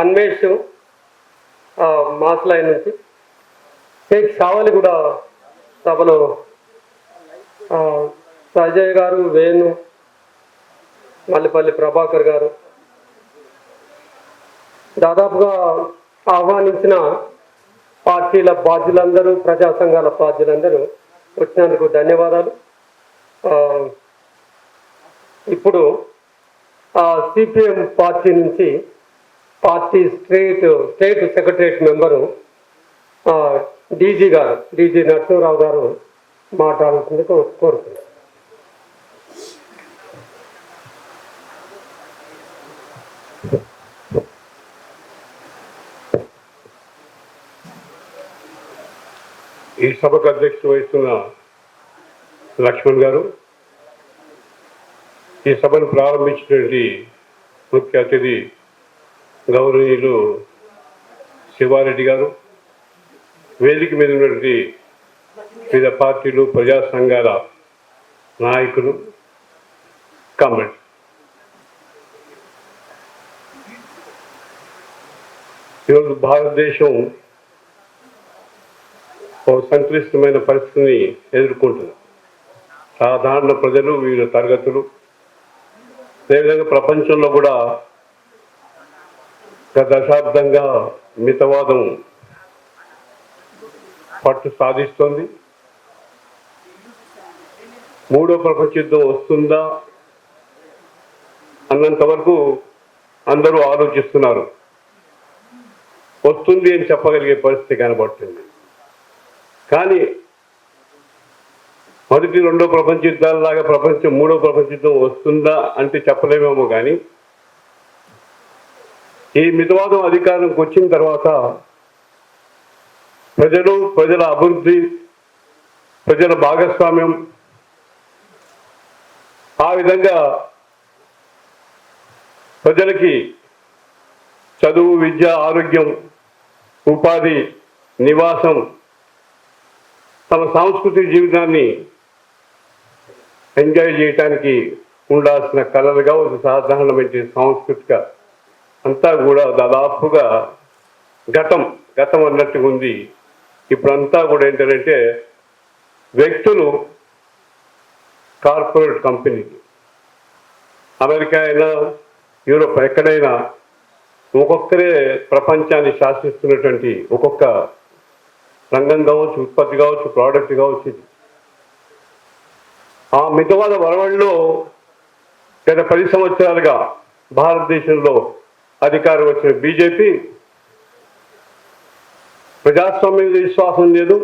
Anvesh mass line నుంచి. కేక్ సావలి కూడా సభలో ఆ, సజయ్ గారు వేణు మల్లిపల్లి ప్రభాకర్ గారు. దాదాపుగా ఆహ్వానించిన పార్టీల బాధ్యులందరూ ప్రజా సంఘాల బాధ్యులందరూ వచ్చినందుకు ధన్యవాదాలు. ఇప్పుడు సిపిఎం పార్టీ నుంచి party state state secretariat member D G గారు డీజీ నరసింహరావు గారు మాట్లాడుతుంది కోరుతున్నారు ఈ సభకు అధ్యక్షత వహిస్తున్న లక్ష్మణ్ గారు ఈ సభను ప్రారంభించినటువంటి ముఖ్య అతిథి గౌరవీయులు శివారెడ్డి గారు వేదిక మీద ఉన్నటువంటి వివిధ పార్టీలు ప్రజా సంఘాల నాయకులు కామెంట్ ఈరోజు భారతదేశం ఒక సంక్లిష్టమైన పరిస్థితిని ఎదుర్కొంటుంది. సాధారణ ప్రజలు వివిధ తరగతులు అదేవిధంగా ప్రపంచంలో కూడా గత దశాబ్దంగా మితవాదం పట్టు సాధిస్తోంది. మూడో ప్రపంచ యుద్ధం వస్తుందా అన్నంత వరకు అందరూ ఆలోచిస్తున్నారు. వస్తుంది అని చెప్పగలిగే పరిస్థితి కనబడుతుంది. కానీ మొదటి రెండో ప్రపంచ యుద్ధాలలాగా ప్రపంచం మూడో ప్రపంచ యుద్ధం వస్తుందా అంటే చెప్పలేమేమో కానీ ఈ మితవాదం అధికారంకి వచ్చిన తర్వాత ప్రజలు ప్రజల అభివృద్ధి ప్రజల భాగస్వామ్యం ఆ విధంగా ప్రజలకి చదువు విద్య ఆరోగ్యం ఉపాధి నివాసం తమ సాంస్కృతిక జీవితాన్ని ఎంజాయ్ చేయటానికి ఉండాల్సిన కళలుగా ఒక సాధారణమైన సాంస్కృతిక అంతా కూడా దాదాపుగా గతం గతం అన్నట్టుగా ఉంది. ఇప్పుడంతా కూడా ఏంటంటే వ్యక్తులు కార్పొరేట్ కంపెనీలు. అమెరికా అయినా యూరోప్ ఎక్కడైనా ఒక్కొక్కరే ప్రపంచాన్ని శాసిస్తున్నటువంటి ఒక్కొక్క రంగం కావచ్చు ఉత్పత్తి కావచ్చు ప్రోడక్ట్ కావచ్చు ఆ మితవాద వరవడిలో గత పది సంవత్సరాలుగా భారతదేశంలో అధికారం వచ్చిన బీజేపీ ప్రజాస్వామ్యం మీద విశ్వాసం లేదు.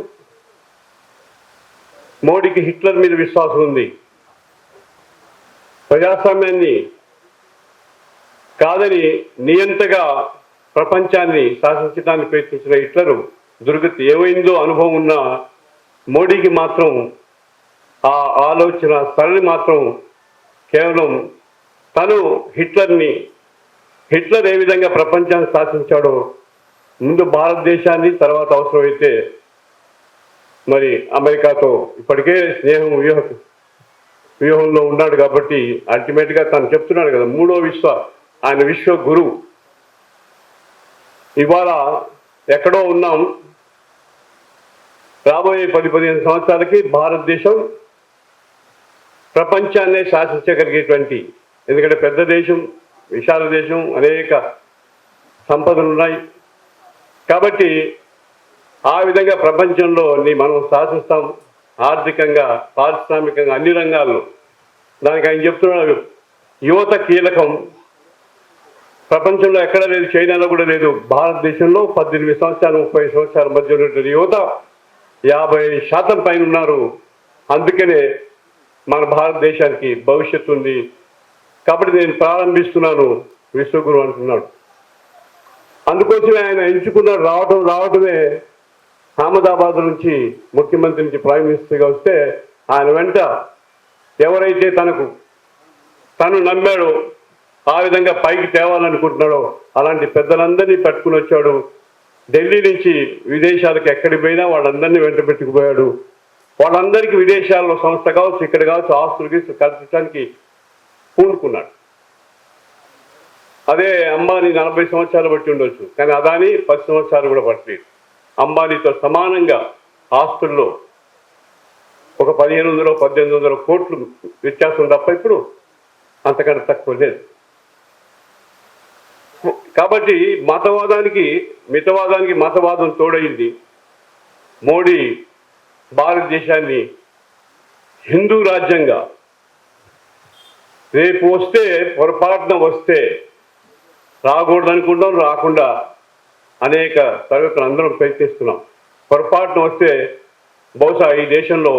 మోడీకి హిట్లర్ మీద విశ్వాసం ఉంది. ప్రజాస్వామ్యాన్ని కాదని నియంతగా ప్రపంచాన్ని శాసించడానికి ప్రయత్నించిన హిట్లరు దుర్గతి ఏమైందో అనుభవం ఉన్న మోడీకి మాత్రం ఆ ఆలోచన సరళి మాత్రం కేవలం తను హిట్లర్ని హిట్లర్ ఏ విధంగా ప్రపంచాన్ని శాసించాడో ముందు భారతదేశాన్ని తర్వాత అవసరమైతే మరి అమెరికాతో ఇప్పటికే స్నేహం వ్యూహ వ్యూహంలో ఉన్నాడు కాబట్టి అల్టిమేట్గా తను చెప్తున్నాడు కదా మూడో విశ్వ ఆయన విశ్వ గురువు ఇవాళ ఎక్కడో ఉన్నాం. రాబోయే పది పదిహేను సంవత్సరాలకి భారతదేశం ప్రపంచాన్నే శాసించగలిగేటువంటి ఎందుకంటే పెద్ద దేశం విశాల దేశం అనేక సంపదలు ఉన్నాయి కాబట్టి ఆ విధంగా ప్రపంచంలోని మనం శాసిస్తాం ఆర్థికంగా పారిశ్రామికంగా అన్ని రంగాల్లో. దానికి ఆయన చెప్తున్నాడు యువత కీలకం. ప్రపంచంలో ఎక్కడ లేదు చైనాలో కూడా లేదు. భారతదేశంలో పద్దెనిమిది సంవత్సరాలు ముప్పై సంవత్సరాల మధ్య ఉన్నటువంటి యువత యాభై శాతం పైన ఉన్నారు. అందుకనే మన భారతదేశానికి భవిష్యత్తు ఉంది. కాబట్టి నేను ప్రారంభిస్తున్నాను విశ్వగురు అంటున్నాడు. అందుకోసమే ఆయన ఎంచుకున్నాడు రావటం రావటమే అహ్మదాబాద్ నుంచి ముఖ్యమంత్రి నుంచి ప్రైమ్ మినిస్టర్గా వస్తే ఆయన వెంట ఎవరైతే తనకు తను నమ్మాడో ఆ విధంగా పైకి తేవాలనుకుంటున్నాడో అలాంటి పెద్దలందరినీ పట్టుకుని వచ్చాడు. ఢిల్లీ నుంచి విదేశాలకు ఎక్కడికి పోయినా వాళ్ళందరినీ వెంట పెట్టుకుపోయాడు. వాళ్ళందరికీ విదేశాల్లో సంస్థ కావచ్చు ఇక్కడ కావచ్చు ఆస్తులు గీస్తులు కల్పించడానికి పూనుకున్నాడు. అదే అంబానీ నలభై సంవత్సరాలు బట్టి ఉండొచ్చు కానీ అదాని పది సంవత్సరాలు కూడా పట్టలేదు. అంబానీతో సమానంగా ఆస్తుల్లో ఒక పదిహేను వందలు పద్దెనిమిది వందల కోట్లు వ్యత్యాసం తప్ప ఇప్పుడు అంతకంటే తక్కువ లేదు. కాబట్టి మతవాదానికి మితవాదానికి మతవాదం తోడైంది మోడీ భారతదేశాన్ని హిందూ రాజ్యంగా రేపు వస్తే పొరపాటున వస్తే రాకూడదు అనుకుంటాం రాకుండా అనేక తరగతులు అందరం ప్రయత్నిస్తున్నాం. పొరపాటున వస్తే బహుశా ఈ దేశంలో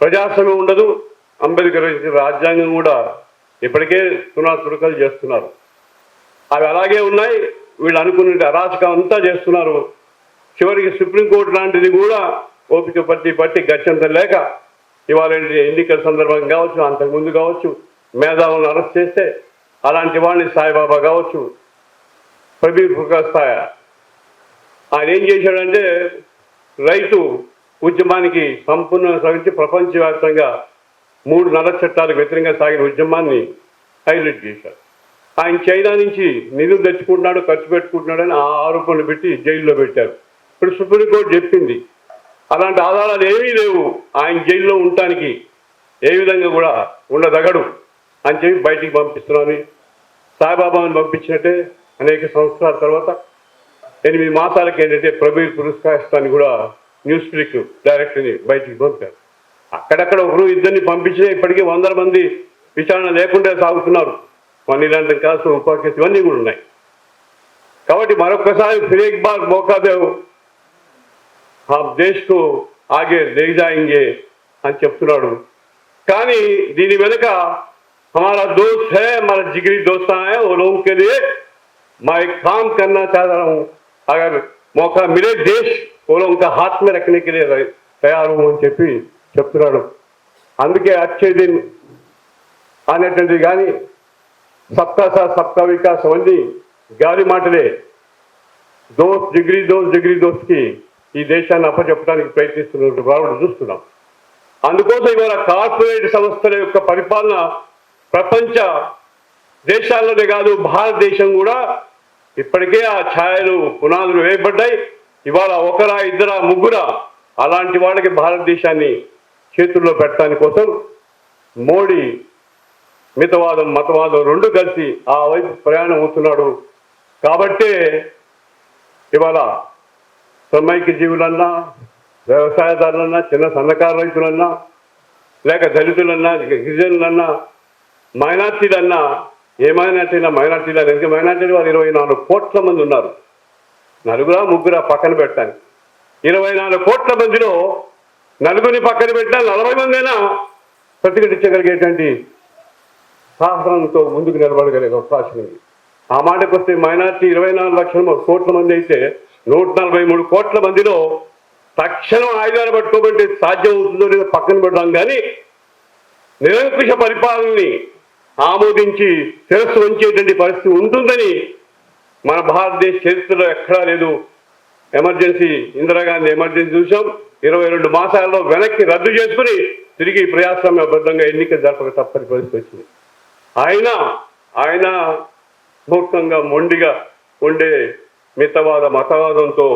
ప్రజాస్వామ్యం ఉండదు అంబేద్కర్ రాజ్యాంగం కూడా ఇప్పటికే తునా తురకలు చేస్తున్నారు. అవి అలాగే ఉన్నాయి వీళ్ళు అనుకున్న అరాచకం అంతా చేస్తున్నారు. చివరికి సుప్రీంకోర్టు లాంటిది కూడా ఓపిక పట్టి పట్టి గచ్చంత లేక ఇవాళ ఎన్నికల సందర్భంగా కావచ్చు అంతకుముందు కావచ్చు మేధావులను అరెస్ట్ చేస్తే అలాంటి వాడిని సాయిబాబా కావచ్చు ప్రబీర్ ప్రకాష్ స్థాయి. ఆయన ఏం చేశాడంటే రైతు ఉద్యమానికి సంపూర్ణ సాగించి ప్రపంచవ్యాప్తంగా మూడు నల్ల చట్టాలకు వ్యతిరేకంగా సాగిన ఉద్యమాన్ని హైలైట్ చేశారు ఆయన చైనా నుంచి నిధులు తెచ్చుకుంటున్నాడు ఖర్చు పెట్టుకుంటున్నాడని ఆ ఆరోపణలు పెట్టి జైల్లో పెట్టారు. ఇప్పుడు సుప్రీంకోర్టు చెప్పింది అలాంటి ఆధారాలు ఏమీ లేవు ఆయన జైల్లో ఉండటానికి. ఏ విధంగా కూడా ఉండదగడు అని చెప్పి బయటికి పంపిస్తున్నామని సాయిబాబాను పంపించినట్టే అనేక సంవత్సరాల తర్వాత ఎనిమిది మాసాలకి ఏంటంటే ప్రభుత్వ పురస్కారాన్ని కూడా న్యూస్ పీక్ డైరెక్టర్ని బయటికి పంపారు. అక్కడక్కడ ఒకరు ఇద్దరిని పంపించిన ఇప్పటికీ వందల మంది విచారణ లేకుండా సాగుతున్నారు. మన ఇలాంటి కాసు ఉపాఖ్యత ఇవన్నీ కూడా ఉన్నాయి. కాబట్టి మరొకసారి ఫిరేక్ బాగ్ మోకాదేవ్ मौका दो हम देश को आगे ले जाएंगे అని చెప్తున్నాడు కానీ దీని వెనుక हमारा दोस्त है हमारा जिगरी दोस्ता है वो लोगों के लिए मैं एक काम करना चाह रहा हूँ अगर मौका मिले देश वो लोगों का हाथ में रखने के लिए తయారు అని చెప్పి చెప్తున్నాడు అందుకే అచ్చే దిన్ అనేటువంటిది కానీ సబ్కా సాత్ సబ్కా వికాస్ అవన్నీ గాలి మాటలే దోస్త్ జిగ్రీ దోస్త్ జిగ్రీ దోస్త్కి ఈ దేశాన్ని అప్పచెప్పడానికి ప్రయత్నిస్తున్న రావడం చూస్తున్నాం. అందుకోసం ఇవాళ కార్పొరేట్ సంస్థల యొక్క పరిపాలన ప్రపంచ దేశాల్లోనే కాదు భారతదేశం కూడా ఇప్పటికే ఆ ఛాయలు పునాదులు వేయబడ్డాయి. ఇవాళ ఒకరా ఇద్దరా ముగ్గురా అలాంటి వాళ్ళకి భారతదేశాన్ని చేతుల్లో పెట్టడానికి కోసం మోడీ మితవాదం మతవాదం రెండు కలిసి ఆ వైపు ప్రయాణం అవుతున్నాడు. కాబట్టే ఇవాళ సమైక్య జీవులన్నా వ్యవసాయదారులన్నా చిన్న సన్నకారు రైతులన్నా లేక దళితులన్నా గిరిజనులన్నా మైనార్టీలన్నా ఏ మైనార్టీలా మైనార్టీలా ఎందుకంటే మైనార్టీలు వాళ్ళు ఇరవై నాలుగు కోట్ల మంది ఉన్నారు. నలుగురా ముగ్గురా పక్కన పెట్టాను ఇరవై నాలుగు కోట్ల మందిలో నలుగురిని పక్కన పెట్టినా నలభై మందైనా ప్రతిఘటించగలిగేటువంటి సాహసంతో ముందుకు నిలబడగలిగే అవకాశం ఉంది. ఆ మాటకు వస్తే మైనార్టీ ఇరవై నాలుగు లక్షల కోట్ల మంది అయితే నూట నలభై మూడు కోట్ల మందిలో తక్షణం ఆయుధాలు పట్టుకోబట్టి సాధ్యం అవుతుందో లేదో పక్కన పెడదాం కానీ నిరంకుశ పరిపాలనని ఆమోదించి శిరస్సు వంచేటువంటి పరిస్థితి ఉంటుందని మన భారతదేశ చరిత్రలో ఎక్కడా లేదు. ఎమర్జెన్సీ ఇందిరాగాంధీ ఎమర్జెన్సీ చూసాం ఇరవై రెండు మాసాల్లో వెనక్కి రద్దు చేసుకుని తిరిగి ప్రజాస్వామ్యబద్ధంగా ఎన్నిక జరపక తప్పని పరిస్థితి వచ్చింది. ఆయన ఆయన మూర్ఖంగా మొండిగా ఉండే మితవాద మతవాదంతో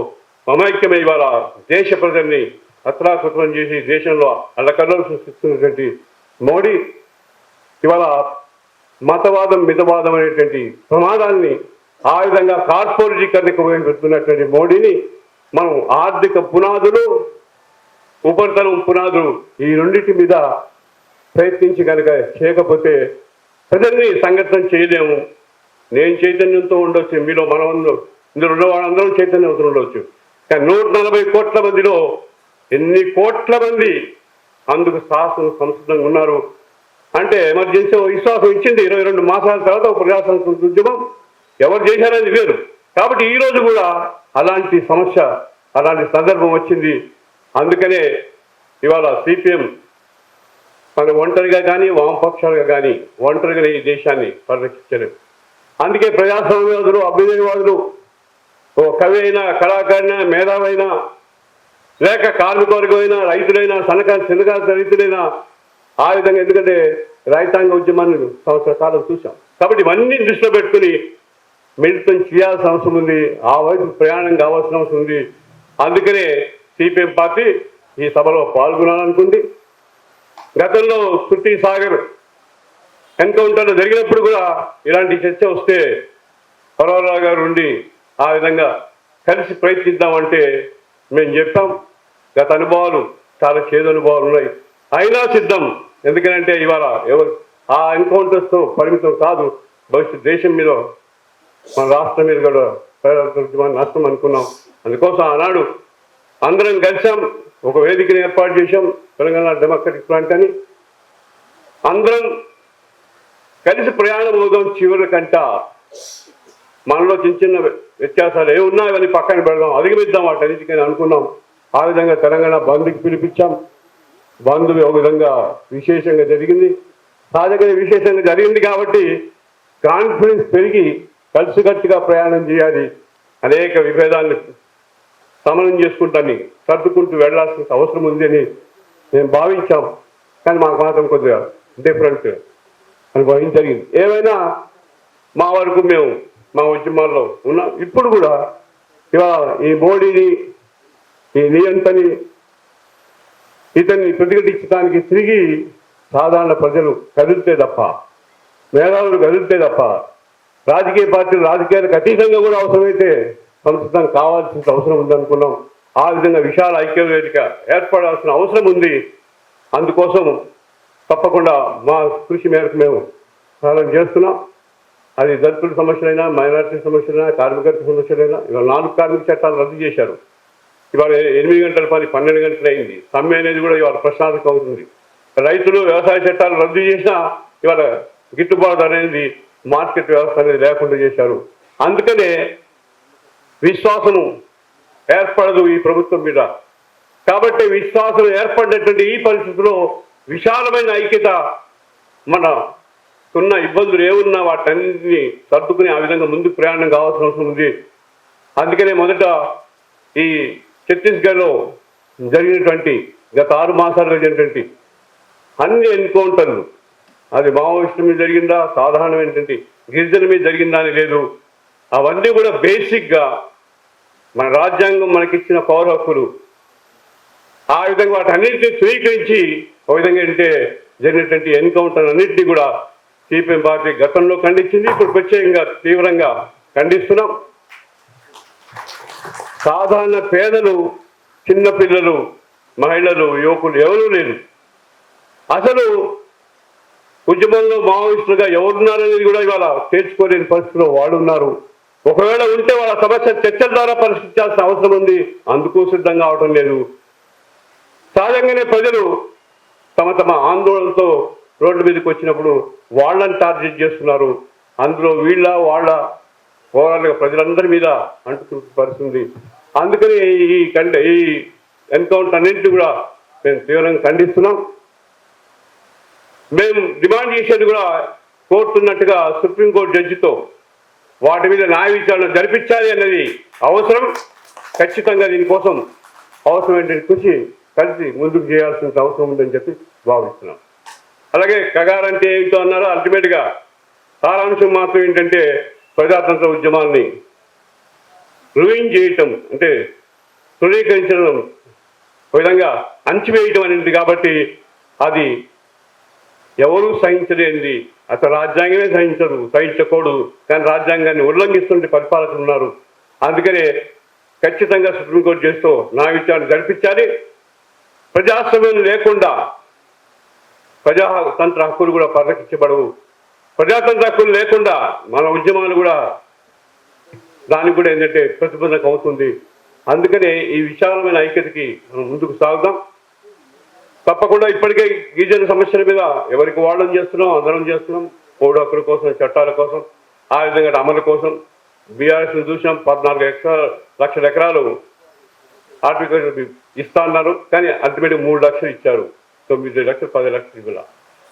మమైక్యమై ఇవాళ దేశ ప్రజల్ని అత్రాకుతం చేసి దేశంలో అల్లకల్లోలు సృష్టిస్తున్నటువంటి మోడీ ఇవాళ మతవాదం మితవాదం అనేటువంటి ప్రమాదాన్ని ఆ విధంగా కార్పొరేటీకరణకు పెడుతున్నటువంటి మోడీని మనం ఆర్థిక పునాదులు ఉపరితలం పునాదులు ఈ రెండింటి మీద ప్రయత్నించి కనుక చేయకపోతే ప్రజల్ని సంఘటన చేయలేము. నేను చైతన్యంతో ఉండొచ్చు మీలో మనవంలో ఇందులో ఉన్న వాళ్ళందరూ చైతన్యంతో ఉండవచ్చు కానీ నూట నలభై కోట్ల మందిలో ఎన్ని కోట్ల మంది అందుకు సాహసం సంస్కృతంగా ఉన్నారు? అంటే ఎమర్జెన్సీ విశ్వాసం ఇచ్చింది ఇరవై రెండు మాసాల తర్వాత ఒక ప్రజాస్వామ్య ఉద్యమం. ఎవరు చేశారనేది వేరు. కాబట్టి ఈ రోజు కూడా అలాంటి సమస్య అలాంటి సందర్భం వచ్చింది. అందుకనే ఇవాళ సిపిఎం మన ఒంటరిగా కానీ వామపక్షాలుగా కానీ ఒంటరిగా ఈ దేశాన్ని పరిరక్షించలేవు అందుకే ప్రజాస్వామ్యవాదులు అభ్యుదయవాదులు ఓ కవి అయినా కళాకారిన మేధావైనా లేక కార్మిక వర్గమైనా రైతులైనా సన్నకారు చిన్నకారు రైతులైనా ఆ విధంగా ఎందుకంటే రైతాంగ ఉద్యమాన్ని సంవత్సర కాలం చూసాం కాబట్టి ఇవన్నీ దృష్టిలో పెట్టుకుని మిళితం చేయాల్సిన అవసరం ఉంది ఆ వైపు ప్రయాణం కావాల్సిన అవసరం ఉంది. అందుకనే సిపిఎం పార్టీ ఈ సభలో పాల్గొనాలనుకుంది. గతంలో సుట్టి సాగర్ ఎన్కౌంటర్ జరిగినప్పుడు కూడా ఇలాంటి చర్చ వస్తే పర్వరావు గారు ఉండి ఆ విధంగా కలిసి ప్రయత్నిద్దామంటే మేము చెప్పాం. గత అనుభవాలు చాలా చేదు అనుభవాలు ఉన్నాయి. అయినా సిద్ధం. ఎందుకంటే ఇవాళ ఎవరు ఆ ఎన్కౌంటర్స్తో పరిమితం కాదు. భవిష్యత్ దేశం మీద మన రాష్ట్రం మీద కూడా నష్టం అనుకున్నాం. అందుకోసం ఆనాడు అందరం కలిసాం. ఒక వేదికను ఏర్పాటు చేశాం. తెలంగాణ డెమోక్రటిక్ ఫ్రంట్ అని. అందరం కలిసి ప్రయాణం అవుదాం చివరి కంట మనలో చిన్న చిన్న వ్యత్యాసాలు ఏ ఉన్నాయని పక్కన పెడదాం అధిగమిద్దాం వాటన్నిటికని అనుకున్నాం. ఆ విధంగా తెలంగాణ బంద్కి పిలిపించాం. బంద్ ఒక విధంగా విశేషంగా జరిగింది. సహజంగా విశేషంగా జరిగింది కాబట్టి కాన్ఫిడెన్స్ పెరిగి కలిసికట్టుగా ప్రయాణం చేయాలి. అనేక విభేదాన్ని సమనం చేసుకుంటాన్ని సర్దుకుంటూ వెళ్ళాల్సిన అవసరం ఉంది అని మేము భావించాం. కానీ మాకు మాత్రం కొద్దిగా డిఫరెంట్ అనుభవం జరిగింది. ఏమైనా మా వరకు మేము మా ఉద్యమాల్లో ఉన్న. ఇప్పుడు కూడా ఇవాళ ఈ మోడీని ఈ నియంతని ఇతన్ని ప్రతిఘటించడానికి తిరిగి సాధారణ ప్రజలు కదిలితే తప్ప మేధావులు కదిలితే తప్ప రాజకీయ పార్టీలు రాజకీయాలకు అతీతంగా కూడా అవసరమైతే సంస్కృతం కావాల్సిన అవసరం ఉందనుకున్నాం. ఆ విధంగా విశాల ఐక్య వేదిక ఏర్పడాల్సిన అవసరం ఉంది. అందుకోసం తప్పకుండా మా కృషి మేరకు మేము సహాయం చేస్తున్నాం. అది దళితుల సమస్యలైనా మైనారిటీ సమస్యలైనా కార్మికుల సమస్యలైనా ఇవాళ నాలుగు కార్మిక చట్టాలు రద్దు చేశారు. ఇవాళ ఎనిమిది గంటల పని పన్నెండు గంటలు అయింది. సమ్మె అనేది కూడా ఇవాళ ప్రశ్నార్థకం అవుతుంది. రైతులు వ్యవసాయ చట్టాలు రద్దు చేసినా ఇవాళ గిట్టుబాటు అనేది మార్కెట్ వ్యవస్థ అనేది లేకుండా చేశారు. అందుకనే విశ్వాసం ఏర్పడదు ఈ ప్రభుత్వం మీద. కాబట్టి విశ్వాసం ఏర్పడినటువంటి ఈ పరిస్థితిలో విశాలమైన ఐక్యత మన ఉన్న ఇబ్బందులు ఏమున్నా వాటన్నింటినీ సర్దుకుని ఆ విధంగా ముందుకు ప్రయాణం కావాల్సిన అవసరం ఉంది. అందుకనే మొదట ఈ ఛత్తీస్గఢ్లో జరిగినటువంటి గత ఆరు మాసాలుగా జరిగినటువంటి అన్ని ఎన్కౌంటర్లు అది మావోయిస్టు మీద జరిగిందా సాధారణం ఏంటంటే గిరిజన మీద జరిగిందా అని లేదు. అవన్నీ కూడా బేసిక్గా మన రాజ్యాంగం మనకిచ్చిన పౌర హక్కులు. ఆ విధంగా వాటన్నిటిని స్వీకరించి ఒక విధంగా అంటే జరిగినటువంటి ఎన్కౌంటర్ అన్నింటినీ కూడా సిపిఎం పార్టీ గతంలో ఖండించింది ఇప్పుడు ప్రత్యేకంగా తీవ్రంగా ఖండిస్తున్నాం. సాధారణ పేదలు చిన్నపిల్లలు మహిళలు యువకులు ఎవరూ లేరు. అసలు ఉద్యమంలో మావోయిస్టులుగా ఎవరున్నారనేది కూడా ఇవాళ తేల్చుకోలేని పరిస్థితిలో వాళ్ళు ఉన్నారు. ఒకవేళ ఉంటే వాళ్ళ సమస్య చర్చల ద్వారా పరిష్కరించాల్సిన అవసరం ఉంది. అందుకు సిద్ధంగా అవటం లేదు. సహజంగానే ప్రజలు తమ తమ ఆందోళనతో రోడ్డు మీదకి వచ్చినప్పుడు వాళ్ళని టార్గెట్ చేస్తున్నారు. అందులో వీళ్ళ వాళ్ళ ఓవరాల్గా ప్రజలందరి మీద అంటుకుంటున్న పరిస్థితుంది అందుకని ఈ కండ ఈ ఎన్కౌంటర్ అన్నింటినీ కూడా మేము తీవ్రంగా ఖండిస్తున్నాం. మేము డిమాండ్ చేసేది కూడా కోరుతున్నట్టుగా సుప్రీంకోర్టు జడ్జితో వాటి మీద న్యాయ విచారణ జరిపించాలి అన్నది అవసరం. ఖచ్చితంగా దీనికోసం అవసరమైన కృషి కలిసి ముందుకు చేయాల్సిన అవసరం ఉందని చెప్పి భావిస్తున్నాం. అలాగే కగార్ అంటే ఏమిటో అన్నారో అల్టిమేట్గా సారాంశం మాత్రం ఏంటంటే ప్రజాతంత్ర ఉద్యమాల్ని రుయిన్ చేయటం అంటే తృణీకరించడం విధంగా అంచివేయటం అనేది కాబట్టి అది ఎవరూ సహించలేనిది. అసలు రాజ్యాంగమే సహించరు సహించకూడదు కానీ రాజ్యాంగాన్ని ఉల్లంఘిస్తుంటే పరిపాలకులు ఉన్నారు. అందుకనే ఖచ్చితంగా సుప్రీంకోర్టు చేస్తూ నా విచారణ జరిపించాలి. ప్రజాస్వామ్యం లేకుండా ప్రజాతంత్ర హక్కులు కూడా పరిరక్షించబడవు. ప్రజాతంత్ర హక్కులు లేకుండా మన ఉద్యమాలు కూడా దానికి కూడా ఏంటంటే ప్రతిబంధకం అవుతుంది. అందుకనే ఈ విశాలమైన ఐక్యతకి మనం ముందుకు సాగుదాం. తప్పకుండా ఇప్పటికే గిరిజన సమస్యల మీద ఎవరికి వాళ్ళని చేస్తున్నాం అందరం చేస్తున్నాం. పౌడు హక్కుల కోసం చట్టాల కోసం ఆ విధంగా అమలు కోసం బీఆర్ఎస్ చూసాం పద్నాలుగు ఎకరా లక్షల ఎకరాలు ఆర్టికల్ ఇస్తా అన్నారు. కానీ అల్టిమేట్గా మూడు లక్షలు ఇచ్చారు. తొమ్మిది లక్షలు పది లక్షలు ఇవ్వాల.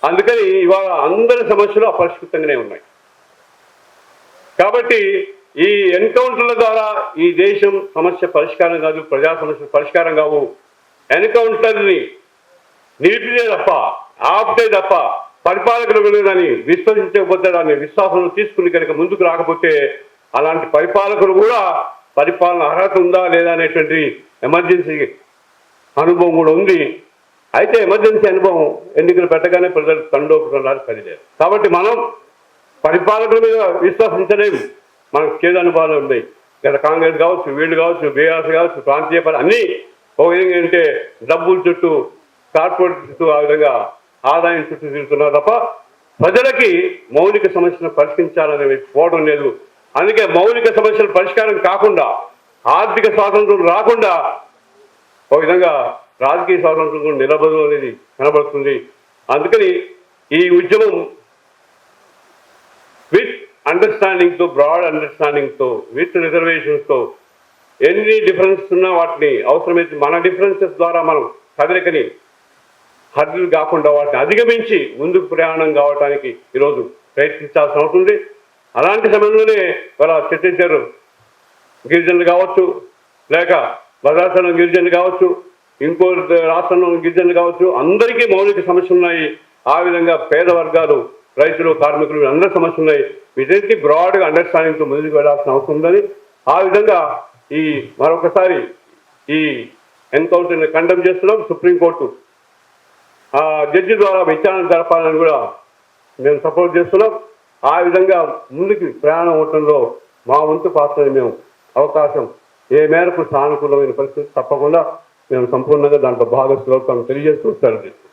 అందుకని ఇవాళ అందరి సమస్యలు అపరిష్కృతంగానే ఉన్నాయి. కాబట్టి ఈ ఎన్కౌంటర్ల ద్వారా ఈ దేశం సమస్య పరిష్కారం కాదు ప్రజా సమస్య పరిష్కారం కావు. ఎన్కౌంటర్ని నిలిపితే తప్ప ఆపితే తప్ప పరిపాలకులు మీద దాన్ని విశ్వసించకపోతే దాన్ని విశ్వాసంలో తీసుకుని కనుక ముందుకు రాకపోతే అలాంటి పరిపాలకులు కూడా పరిపాలన అర్హత ఉందా లేదా అనేటువంటి ఎమర్జెన్సీ అనుభవం కూడా ఉంది. అయితే ఎమర్జెన్సీ అనుభవం ఎన్నికలు పెట్టగానే ప్రజలు తండోపుతున్నారు సరిలేదు. కాబట్టి మనం పరిపాలకుల మీద విశ్వసించలేము. మనకు చేదు అనుభవాలు ఉన్నాయి. గత కాంగ్రెస్ కావచ్చు వీళ్ళు కావచ్చు బీఆర్ఎస్ కావచ్చు ప్రాంతీయ పార్టీ అన్నీ ఒక విధంగా అంటే డబ్బుల చుట్టూ కార్పొరేట్ చుట్టూ ఆ విధంగా ఆదాయం చుట్టూ తిరుగుతున్నారు తప్ప ప్రజలకి మౌలిక సమస్యను పరిష్కరించాలనేది పోవడం లేదు. అందుకే మౌలిక సమస్యల పరిష్కారం కాకుండా ఆర్థిక స్వాతంత్రం రాకుండా ఒక విధంగా రాజకీయ స్వాతంత్రం కూడా నిలబడదు అనేది కనబడుతుంది. అందుకని ఈ ఉద్యమం విత్ అండర్స్టాండింగ్తో బ్రాడ్ అండర్స్టాండింగ్తో విత్ రిజర్వేషన్స్తో ఎన్ని డిఫరెన్స్ ఉన్నా వాటిని అవసరమైతే మన డిఫరెన్సెస్ ద్వారా మనం కదలికని హద్దులు కాకుండా వాటిని అధిగమించి ముందుకు ప్రయాణం కావడానికి ఈరోజు ప్రయత్నించాల్సిన అవసరం ఉంది. అలాంటి సమయంలోనే వాళ్ళ చర్చించారు గిరిజనులు కావచ్చు లేక భద్రాచలం గిరిజనులు కావచ్చు ఇంకో రాష్ట్రంలో గిరిజనులు కావచ్చు అందరికీ మౌలిక సమస్యలు ఉన్నాయి. ఆ విధంగా పేద వర్గాలు రైతులు కార్మికులు అందరి సమస్యలు ఉన్నాయి. వీటన్నిటి బ్రాడ్గా అండర్స్టాండింగ్తో ముందుకు వెళ్ళాల్సిన అవసరం ఉందని ఆ విధంగా ఈ మరొకసారి ఈ ఎన్కౌంటర్ని కండెమ్ చేస్తున్నాం సుప్రీంకోర్టు ఆ జడ్జి ద్వారా విచారణ జరపాలని కూడా మేము సపోర్ట్ చేస్తున్నాం. ఆ విధంగా ముందుకు ప్రయాణం అవటంలో మా వంతు పాత్రని మేము అవకాశం ఏ మేరకు సానుకూలమైన పరిస్థితి తప్పకుండా మేము సంపూర్ణంగా దాంట్లో భాగస్వామ్యం తెలియజేస్తూ సెలవు